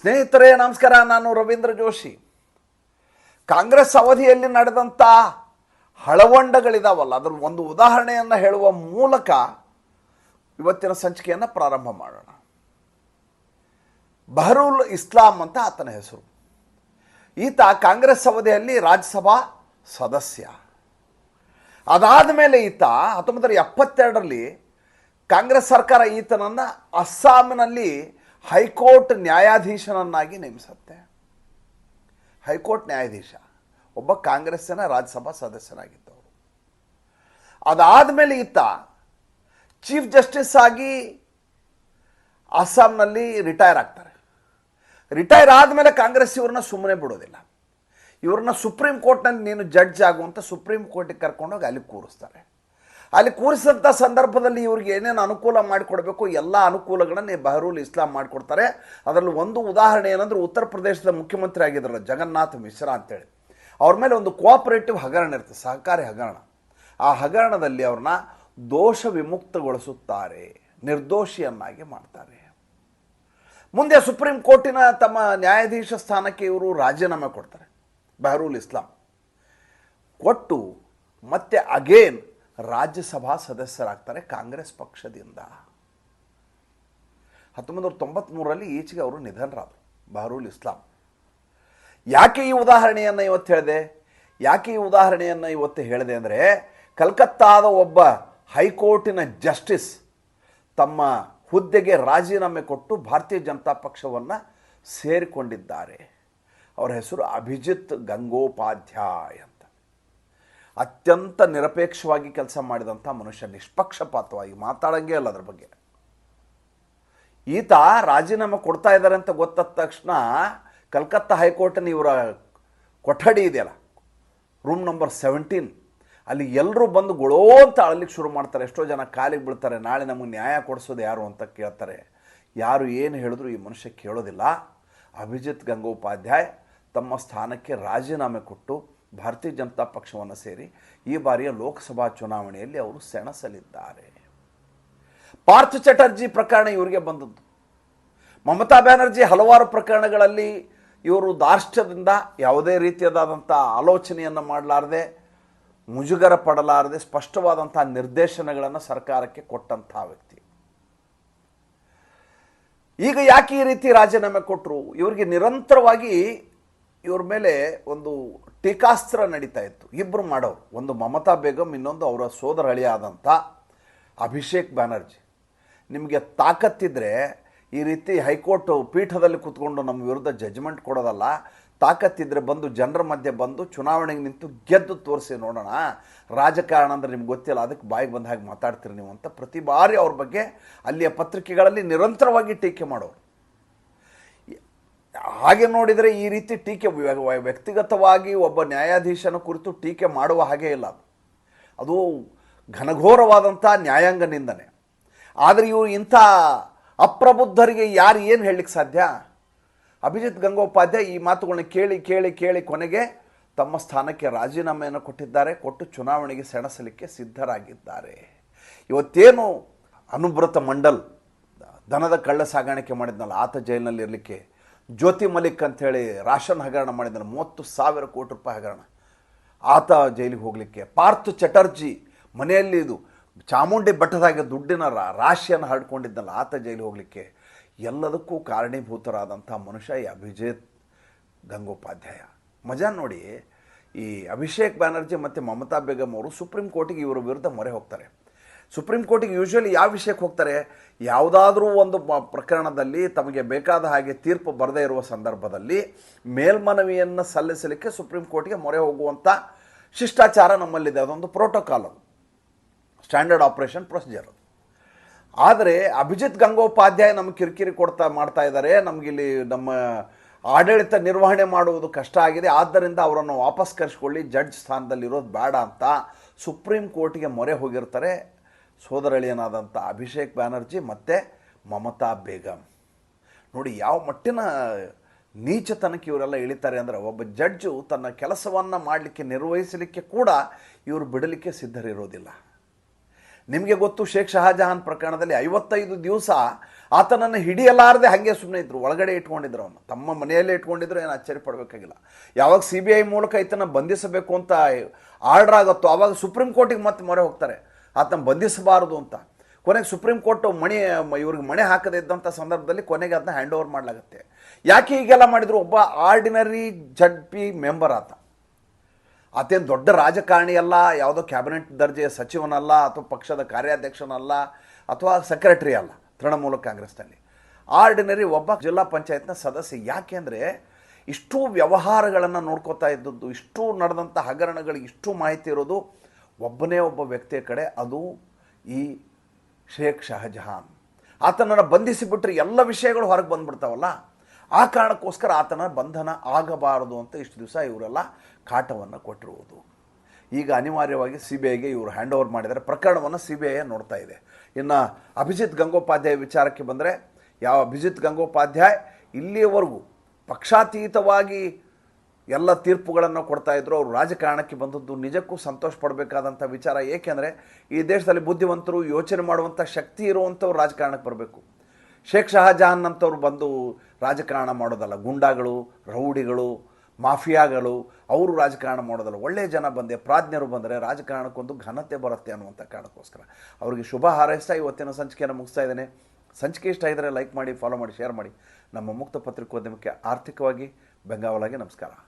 ಸ್ನೇಹಿತರೇ, ನಮಸ್ಕಾರ. ನಾನು ರವೀಂದ್ರ ಜೋಶಿ. ಕಾಂಗ್ರೆಸ್ ಅವಧಿಯಲ್ಲಿ ನಡೆದಂಥ ಹಳವಂಡಗಳಿದಾವಲ್ಲ ಅದರ ಒಂದು ಉದಾಹರಣೆಯನ್ನು ಹೇಳುವ ಮೂಲಕ ಇವತ್ತಿನ ಸಂಚಿಕೆಯನ್ನು ಪ್ರಾರಂಭ ಮಾಡೋಣ. ಬಹರೂಲ್ ಇಸ್ಲಾಂ ಅಂತ ಆತನ ಹೆಸರು. ಈತ ಕಾಂಗ್ರೆಸ್ ಅವಧಿಯಲ್ಲಿ ರಾಜ್ಯಸಭಾ ಸದಸ್ಯ. ಅದಾದ ಮೇಲೆ ಈತ ಹತ್ತೊಂಬತ್ತು ಎಪ್ಪತ್ತೆರಡರಲ್ಲಿ ಕಾಂಗ್ರೆಸ್ ಸರ್ಕಾರ ಈತನನ್ನು ಅಸ್ಸಾಮಿನಲ್ಲಿ ಹೈಕೋರ್ಟ್ ನ್ಯಾಯಾಧೀಶನನ್ನಾಗಿ ನೇಮಿಸುತ್ತೆ. ಹೈಕೋರ್ಟ್ ನ್ಯಾಯಾಧೀಶ. ಒಬ್ಬ ಕಾಂಗ್ರೆಸ್ಸಿನ ರಾಜ್ಯಸಭಾ ಸದಸ್ಯನಾಗಿದ್ದವರು ಅದಾದ ಮೇಲೆ ಈತ ಚೀಫ್ ಜಸ್ಟಿಸ್ ಆಗಿ ಅಸ್ಸಾಂನಲ್ಲಿ ರಿಟೈರ್ ಆಗ್ತಾರೆ. ರಿಟೈರ್ ಆದಮೇಲೆ ಕಾಂಗ್ರೆಸ್ ಇವ್ರನ್ನ ಸುಮ್ಮನೆ ಬಿಡೋದಿಲ್ಲ. ಇವ್ರನ್ನ ಸುಪ್ರೀಂ ಕೋರ್ಟ್ನಲ್ಲಿ ನೀನು ಜಡ್ಜ್ ಆಗುವಂಥ ಸುಪ್ರೀಂ ಕೋರ್ಟಿಗೆ ಕರ್ಕೊಂಡೋಗಿ ಅಲ್ಲಿ ಕೂರಿಸ್ತಾರೆ. ಅಲ್ಲಿ ಕೂರಿಸಿದಂಥ ಸಂದರ್ಭದಲ್ಲಿ ಇವ್ರಿಗೆ ಏನೇನು ಅನುಕೂಲ ಮಾಡಿಕೊಡ್ಬೇಕು, ಎಲ್ಲ ಅನುಕೂಲಗಳನ್ನು ಬಹರೂಲ್ ಇಸ್ಲಾಂ ಮಾಡಿಕೊಡ್ತಾರೆ. ಅದರಲ್ಲಿ ಒಂದು ಉದಾಹರಣೆ ಏನಂದ್ರೆ ಉತ್ತರ ಪ್ರದೇಶದ ಮುಖ್ಯಮಂತ್ರಿ ಆಗಿದ್ರಲ್ಲ ಜಗನ್ನಾಥ್ ಮಿಶ್ರಾ ಅಂತೇಳಿ. ಅವ್ರ ಮೇಲೆ ಒಂದು ಕೋಆಪರೇಟಿವ್ ಹಗರಣ ಇರ್ತದೆ ಸಹಕಾರಿ ಹಗರಣ. ಆ ಹಗರಣದಲ್ಲಿ ಅವ್ರನ್ನ ದೋಷ ವಿಮುಕ್ತಗೊಳಿಸುತ್ತಾರೆ, ನಿರ್ದೋಷಿಯನ್ನಾಗಿ ಮಾಡ್ತಾರೆ. ಮುಂದೆ ಸುಪ್ರೀಂ ಕೋರ್ಟಿನ ತಮ್ಮ ನ್ಯಾಯಾಧೀಶ ಸ್ಥಾನಕ್ಕೆ ಇವರು ರಾಜೀನಾಮೆ ಕೊಡ್ತಾರೆ, ಬಹರೂಲ್ ಇಸ್ಲಾಂ. ಕೊಟ್ಟು ಮತ್ತೆ ಅಗೇನ್ ರಾಜ್ಯಸಭಾ ಸದಸ್ಯರಾಗ್ತಾರೆ ಕಾಂಗ್ರೆಸ್ ಪಕ್ಷದಿಂದ. ಹತ್ತೊಂಬತ್ತು ನೂರ ತೊಂಬತ್ತ್ಮೂರರಲ್ಲಿ ಈಚೆಗೆ ಅವರು ನಿಧನರಾದರು, ಬಹರೂಲ್ ಇಸ್ಲಾಂ. ಯಾಕೆ ಈ ಉದಾಹರಣೆಯನ್ನು ಇವತ್ತು ಹೇಳಿದೆ? ಯಾಕೆ ಈ ಉದಾಹರಣೆಯನ್ನು ಇವತ್ತು ಹೇಳಿದೆ ಅಂದರೆ, ಕಲ್ಕತ್ತಾದ ಒಬ್ಬ ಹೈಕೋರ್ಟಿನ ಜಸ್ಟಿಸ್ ತಮ್ಮ ಹುದ್ದೆಗೆ ರಾಜೀನಾಮೆ ಕೊಟ್ಟು ಭಾರತೀಯ ಜನತಾ ಪಕ್ಷವನ್ನು ಸೇರಿಕೊಂಡಿದ್ದಾರೆ. ಅವರ ಹೆಸರು ಅಭಿಜಿತ್ ಗಂಗೋಪಾಧ್ಯಾಯ ಅತ್ಯಂತ ನಿರಪೇಕ್ಷವಾಗಿ ಕೆಲಸ ಮಾಡಿದಂಥ ಮನುಷ್ಯ ನಿಷ್ಪಕ್ಷಪಾತವಾಗಿ ಮಾತಾಡಂಗೆ ಅಲ್ಲ ಅದ್ರ ಬಗ್ಗೆ. ಈತ ರಾಜೀನಾಮೆ ಕೊಡ್ತಾ ಇದ್ದಾರೆ ಅಂತ ಗೊತ್ತಾದ ತಕ್ಷಣ ಕಲ್ಕತ್ತಾ ಹೈಕೋರ್ಟ್ನ ಇವರ ಕೊಠಡಿ ಇದೆಯಲ್ಲ, ರೂಮ್ ನಂಬರ್ ಸೆವೆಂಟೀನ್, ಅಲ್ಲಿ ಎಲ್ಲರೂ ಬಂದು ಗೊಳೋ ಅಂತ ಅಳಲಿಕ್ಕೆ ಶುರು ಮಾಡ್ತಾರೆ. ಎಷ್ಟೋ ಜನ ಕಾಲಿಗೆ ಬೀಳ್ತಾರೆ, ನಾಳೆ ನಮಗೆ ನ್ಯಾಯ ಕೊಡಿಸೋದು ಯಾರು ಅಂತ ಕೇಳ್ತಾರೆ. ಯಾರು ಏನು ಹೇಳಿದ್ರು ಈ ಮನುಷ್ಯ ಕೇಳೋದಿಲ್ಲ. ಅಭಿಜಿತ್ ಗಂಗೋಪಾಧ್ಯಾಯ್ ತಮ್ಮ ಸ್ಥಾನಕ್ಕೆ ರಾಜೀನಾಮೆ ಕೊಟ್ಟು ಭಾರತೀಯ ಜನತಾ ಪಕ್ಷವನ್ನು ಸೇರಿ ಈ ಬಾರಿಯ ಲೋಕಸಭಾ ಚುನಾವಣೆಯಲ್ಲಿ ಅವರು ಸೆಣಸಲಿದ್ದಾರೆ. ಪಾರ್ಥ ಚಟರ್ಜಿ ಪ್ರಕರಣ ಇವರಿಗೆ ಬಂದದ್ದು. ಮಮತಾ ಬ್ಯಾನರ್ಜಿ ಹಲವಾರು ಪ್ರಕರಣಗಳಲ್ಲಿ ಇವರು ದಾರ್ಷ್ಟ್ಯದಿಂದ ಯಾವುದೇ ರೀತಿಯಾದಂಥ ಆಲೋಚನೆಯನ್ನು ಮಾಡಲಾರದೆ, ಮುಜುಗರ ಪಡಲಾರದೆ ಸ್ಪಷ್ಟವಾದಂಥ ನಿರ್ದೇಶನಗಳನ್ನು ಸರ್ಕಾರಕ್ಕೆ ಕೊಟ್ಟಂಥ ವ್ಯಕ್ತಿ. ಈಗ ಯಾಕೆ ಈ ರೀತಿ ರಾಜೀನಾಮೆ ಕೊಟ್ಟರು ಇವರಿಗೆ ನಿರಂತರವಾಗಿ ಇವ್ರ ಮೇಲೆ ಒಂದು ಟೀಕಾಸ್ತ್ರ ನಡೀತಾ ಇತ್ತು. ಇಬ್ಬರು ಮಾಡೋರು. ಒಂದು ಮಮತಾ ಬೇಗಂ, ಇನ್ನೊಂದು ಅವರ ಸೋದರ ಹಳಿಯಾದಂಥ ಅಭಿಷೇಕ್ ಬ್ಯಾನರ್ಜಿ. ನಿಮಗೆ ತಾಕತ್ತಿದ್ರೆ ಈ ರೀತಿ ಹೈಕೋರ್ಟ್ ಪೀಠದಲ್ಲಿ ಕೂತ್ಕೊಂಡು ನಮ್ಮ ವಿರುದ್ಧ ಜಜ್ಮೆಂಟ್ ಕೊಡೋದಲ್ಲ, ತಾಕತ್ತಿದ್ರೆ ಬಂದು ಜನರ ಮಧ್ಯೆ ಬಂದು ಚುನಾವಣೆಗೆ ನಿಂತು ಗೆದ್ದು ತೋರಿಸಿ ನೋಡೋಣ. ರಾಜಕಾರಣ ಅಂದರೆ ನಿಮ್ಗೆ ಗೊತ್ತಿಲ್ಲ, ಅದಕ್ಕೆ ಬಾಯಿಗೆ ಬಂದ ಹಾಗೆ ಮಾತಾಡ್ತೀರಿ ನೀವು ಅಂತ ಪ್ರತಿ ಬಾರಿ ಅವ್ರ ಬಗ್ಗೆ ಅಲ್ಲಿಯ ಪತ್ರಿಕೆಗಳಲ್ಲಿ ನಿರಂತರವಾಗಿ ಟೀಕೆ ಮಾಡೋರು. ಹಾಗೆ ನೋಡಿದರೆ ಈ ರೀತಿ ಟೀಕೆ ವ್ಯ- ವ್ಯ- ವ್ಯಕ್ತಿಗತವಾಗಿ ಒಬ್ಬ ನ್ಯಾಯಾಧೀಶನ ಕುರಿತು ಟೀಕೆ ಮಾಡುವ ಹಾಗೆ ಇಲ್ಲ ಅದು. ಅದು ಘನಘೋರವಾದಂಥ ನ್ಯಾಯಾಂಗ ನಿಂದನೆ. ಆದರೆ ಇವರು ಇಂಥ ಅಪ್ರಬುದ್ಧರಿಗೆ ಯಾರು ಏನು ಹೇಳಲಿಕ್ಕೆ ಸಾಧ್ಯ? ಅಭಿಜಿತ್ ಗಂಗೋಪಾಧ್ಯಾಯ ಈ ಮಾತುಗಳನ್ನ ಕೇಳಿ ಕೇಳಿ ಕೇಳಿ ಕೊನೆಗೆ ತಮ್ಮ ಸ್ಥಾನಕ್ಕೆ ರಾಜೀನಾಮೆಯನ್ನು ಕೊಟ್ಟಿದ್ದಾರೆ. ಕೊಟ್ಟು ಚುನಾವಣೆಗೆ ಸೆಣಸಲಿಕ್ಕೆ ಸಿದ್ಧರಾಗಿದ್ದಾರೆ. ಇವತ್ತೇನು ಅನುಬ್ರತ ಮಂಡಲ್ ದನದ ಕಳ್ಳ ಸಾಗಾಣಿಕೆ ಮಾಡಿದ್ನಲ್ಲ, ಆತ ಜೈಲಿನಲ್ಲಿ ಇರಲಿಕ್ಕೆ ಜ್ಯೋತಿ ಮಲಿಕ್ ಅಂಥೇಳಿ ರಾಷನ್ ಹಗರಣ ಮಾಡಿದ್ನಲ್ಲ ಮೂವತ್ತು ಸಾವಿರ ಕೋಟಿ ರೂಪಾಯಿ ಹಗರಣ. ಆತ ಜೈಲಿಗೆ ಹೋಗಲಿಕ್ಕೆ. ಪಾರ್ಥ್ ಚಟರ್ಜಿ ಮನೆಯಲ್ಲಿ ಇದು ಚಾಮುಂಡಿ ಬೆಟ್ಟದಾಗೆ ದುಡ್ಡಿನ ರಾಶಿಯನ್ನು ಹರಡ್ಕೊಂಡಿದ್ದಲ್ಲ, ಆತ ಜೈಲಿಗೆ ಹೋಗಲಿಕ್ಕೆ. ಎಲ್ಲದಕ್ಕೂ ಕಾರಣೀಭೂತರಾದಂಥ ಮನುಷ್ಯ ಈ ಅಭಿಜಿತ್ ಗಂಗೋಪಾಧ್ಯಾಯ. ಮಜಾ ನೋಡಿ, ಈ ಅಭಿಷೇಕ್ ಬ್ಯಾನರ್ಜಿ ಮತ್ತು ಮಮತಾ ಬೇಗಂ ಅವರು ಸುಪ್ರೀಂ ಕೋರ್ಟಿಗೆ ಇವರ ವಿರುದ್ಧ ಮೊರೆ ಹೋಗ್ತಾರೆ. ಸುಪ್ರೀಂ ಕೋರ್ಟಿಗೆ ಯೂಶ್ವಲಿ ಯಾವ ವಿಷಯಕ್ಕೆ ಹೋಗ್ತಾರೆ? ಯಾವುದಾದ್ರೂ ಒಂದು ಪ್ರಕರಣದಲ್ಲಿ ತಮಗೆ ಬೇಕಾದ ಹಾಗೆ ತೀರ್ಪು ಬರದೇ ಇರುವ ಸಂದರ್ಭದಲ್ಲಿ ಮೇಲ್ಮನವಿಯನ್ನು ಸಲ್ಲಿಸಲಿಕ್ಕೆ ಸುಪ್ರೀಂ ಕೋರ್ಟ್ಗೆ ಮೊರೆ ಹೋಗುವಂಥ ಶಿಷ್ಟಾಚಾರ ನಮ್ಮಲ್ಲಿದೆ. ಅದೊಂದು ಪ್ರೋಟೋಕಾಲ್ ಅದು. ಸ್ಟ್ಯಾಂಡರ್ಡ್ ಆಪರೇಷನ್ ಪ್ರೊಸೀಜರ್ ಆದರೆ ಅಭಿಜಿತ್ ಗಂಗೋಪಾಧ್ಯಾಯ ನಮ್ಗೆ ಕಿರಿಕಿರಿ ಕೊಡ್ತಾ, ಮಾಡ್ತಾ ಇದ್ದಾರೆ. ನಮಗಿಲ್ಲಿ ನಮ್ಮ ಆಡಳಿತ ನಿರ್ವಹಣೆ ಮಾಡುವುದು ಕಷ್ಟ ಆಗಿದೆ. ಆದ್ದರಿಂದ ಅವರನ್ನು ವಾಪಸ್ ಕರೆಸ್ಕೊಳ್ಳಿ. ಜಡ್ಜ್ ಸ್ಥಾನದಲ್ಲಿರೋದು ಬೇಡ ಅಂತ ಸುಪ್ರೀಂ ಕೋರ್ಟಿಗೆ ಮೊರೆ ಹೋಗಿರ್ತಾರೆ. ಸೋದರಳಿಯನಾದಂಥ ಅಭಿಷೇಕ್ ಬ್ಯಾನರ್ಜಿ ಮತ್ತು ಮಮತಾ ಬೇಗಂ. ನೋಡಿ, ಯಾವ ಮಟ್ಟಿನ ನೀಚತನಕ್ಕೆ ಇವರೆಲ್ಲ ಇಳಿತಾರೆ ಅಂದರೆ ಒಬ್ಬ ಜಡ್ಜು ತನ್ನ ಕೆಲಸವನ್ನು ಮಾಡಲಿಕ್ಕೆ, ನಿರ್ವಹಿಸಲಿಕ್ಕೆ ಕೂಡ ಇವರು ಬಿಡಲಿಕ್ಕೆ ಸಿದ್ಧರಿರೋದಿಲ್ಲ. ನಿಮಗೆ ಗೊತ್ತು, ಶೇಖ್ ಶಹಾಜಹಾನ್ ಪ್ರಕರಣದಲ್ಲಿ ಐವತ್ತೈದು ದಿವಸ ಆತನನ್ನು ಹಿಡಿಯಲಾರದೆ ಹಾಗೆ ಸುಮ್ಮನೆ ಇದ್ದರು ಒಳಗಡೆ ಇಟ್ಕೊಂಡಿದ್ರು ಅವನು. ತಮ್ಮ ಮನೆಯಲ್ಲೇ ಇಟ್ಕೊಂಡಿದ್ರು, ಏನು ಅಚ್ಚರಿ ಪಡಬೇಕಾಗಿಲ್ಲ ಯಾವಾಗ ಸಿ ಬಿ ಐ ಮೂಲಕ ಈತನ ಬಂಧಿಸಬೇಕು ಅಂತ ಆರ್ಡರ್ ಆಗುತ್ತೋ ಆವಾಗ ಸುಪ್ರೀಂ ಕೋರ್ಟಿಗೆ ಮತ್ತೆ ಮೊರೆ ಹೋಗ್ತಾರೆ. ಆತನ ಬಂಧಿಸಬಾರದು ಅಂತ. ಕೊನೆಗೆ ಸುಪ್ರೀಂ ಕೋರ್ಟ್ ಮಣಿ, ಇವ್ರಿಗೆ ಮಣೆ ಹಾಕದೇ ಇದ್ದಂಥ ಸಂದರ್ಭದಲ್ಲಿ ಕೊನೆಗೆ ಅದನ್ನ ಹ್ಯಾಂಡ್ ಓವರ್ ಮಾಡಲಾಗುತ್ತೆ. ಯಾಕೆ ಹೀಗೆಲ್ಲ ಮಾಡಿದ್ರು? ಒಬ್ಬ ಆರ್ಡಿನರಿ ಜಡ್ ಪಿ ಮೆಂಬರ್ ಆತ. ಆತೇನು ದೊಡ್ಡ ರಾಜಕಾರಣಿ ಅಲ್ಲ, ಯಾವುದೋ ಕ್ಯಾಬಿನೆಟ್ ದರ್ಜೆಯ ಸಚಿವನಲ್ಲ, ಅಥವಾ ಪಕ್ಷದ ಕಾರ್ಯಾಧ್ಯಕ್ಷನಲ್ಲ, ಅಥವಾ ಸೆಕ್ರೆಟರಿ ಅಲ್ಲ, ತೃಣಮೂಲ ಕಾಂಗ್ರೆಸ್ನಲ್ಲಿ. ಆರ್ಡಿನರಿ ಒಬ್ಬ ಜಿಲ್ಲಾ ಪಂಚಾಯತ್ನ ಸದಸ್ಯ ಯಾಕೆಂದರೆ ಇಷ್ಟು ವ್ಯವಹಾರಗಳನ್ನು ನೋಡ್ಕೋತಾ ಇದ್ದದ್ದು, ಇಷ್ಟು ನಡೆದಂಥ ಹಗರಣಗಳಿಗೆ ಇಷ್ಟು ಮಾಹಿತಿ ಇರೋದು ಒಬ್ಬನೇ ಒಬ್ಬ ವ್ಯಕ್ತಿಯ ಕಡೆ ಅದು ಈ ಶೇಖ್ ಶಹಜಹಾನ್. ಆತನನ್ನು ಬಂಧಿಸಿಬಿಟ್ರೆ ಎಲ್ಲ ವಿಷಯಗಳು ಹೊರಗೆ ಬಂದ್ಬಿಡ್ತಾವಲ್ಲ, ಆ ಕಾರಣಕ್ಕೋಸ್ಕರ ಆತನ ಬಂಧನ ಆಗಬಾರದು ಅಂತ ಇಷ್ಟು ದಿವಸ ಇವರೆಲ್ಲ ಕಾಟವನ್ನು ಕೊಟ್ಟಿರುವುದು. ಈಗ ಅನಿವಾರ್ಯವಾಗಿ ಸಿ ಬಿ ಐಗೆ ಇವರು ಹ್ಯಾಂಡ್ ಓವರ್ ಮಾಡಿದರೆ ಪ್ರಕರಣವನ್ನು ಸಿ ಬಿ ಐ ನೋಡ್ತಾ ಇದೆ. ಇನ್ನು ಅಭಿಜಿತ್ ಗಂಗೋಪಾಧ್ಯಾಯ ವಿಚಾರಕ್ಕೆ ಬಂದರೆ, ಯಾವ ಅಭಿಜಿತ್ ಗಂಗೋಪಾಧ್ಯಾಯ್ ಇಲ್ಲಿಯವರೆಗೂ ಪಕ್ಷಾತೀತವಾಗಿ ಎಲ್ಲ ತೀರ್ಪುಗಳನ್ನು ಕೊಡ್ತಾ ಇದ್ರು, ಅವರು ರಾಜಕಾರಣಕ್ಕೆ ಬಂದದ್ದು ನಿಜಕ್ಕೂ ಸಂತೋಷ ಪಡಬೇಕಾದಂಥ ವಿಚಾರ. ಏಕೆಂದರೆ ಈ ದೇಶದಲ್ಲಿ ಬುದ್ಧಿವಂತರು, ಯೋಚನೆ ಮಾಡುವಂಥ ಶಕ್ತಿ ಇರುವಂಥವ್ರು ರಾಜಕಾರಣಕ್ಕೆ ಬರಬೇಕು. ಶೇಖ್ ಶಹಜಹಾನ್ ಅಂತವ್ರು ಬಂದು ರಾಜಕಾರಣ ಮಾಡೋದಲ್ಲ. ಗುಂಡಾಗಳು, ರೌಡಿಗಳು, ಮಾಫಿಯಾಗಳು, ಅವರು ರಾಜಕಾರಣ ಮಾಡೋದಲ್ಲ. ಒಳ್ಳೆಯ ಜನ ಬಂದೆ, ಪ್ರಾಜ್ಞರು ಬಂದರೆ ರಾಜಕಾರಣಕ್ಕೊಂದು ಘನತೆ ಬರುತ್ತೆ ಅನ್ನುವಂಥ ಕಾರಣಕ್ಕೋಸ್ಕರ. ಅವರಿಗೆ ಶುಭ ಹಾರೈಸ್ತಾ ಇವತ್ತಿನ ಸಂಚಿಕೆಯನ್ನು ಮುಗಿಸ್ತಾ ಇದ್ದೇನೆ. ಸಂಚಿಕೆ ಇಷ್ಟ ಇದ್ದರೆ ಲೈಕ್ ಮಾಡಿ, ಫಾಲೋ ಮಾಡಿ, ಶೇರ್ ಮಾಡಿ. ನಮ್ಮ ಮುಕ್ತ ಪತ್ರಿಕೋದ್ಯಮಕ್ಕೆ ಆರ್ಥಿಕವಾಗಿ ಬೆಂಗಾವಲಾಗಿ ನಮಸ್ಕಾರ.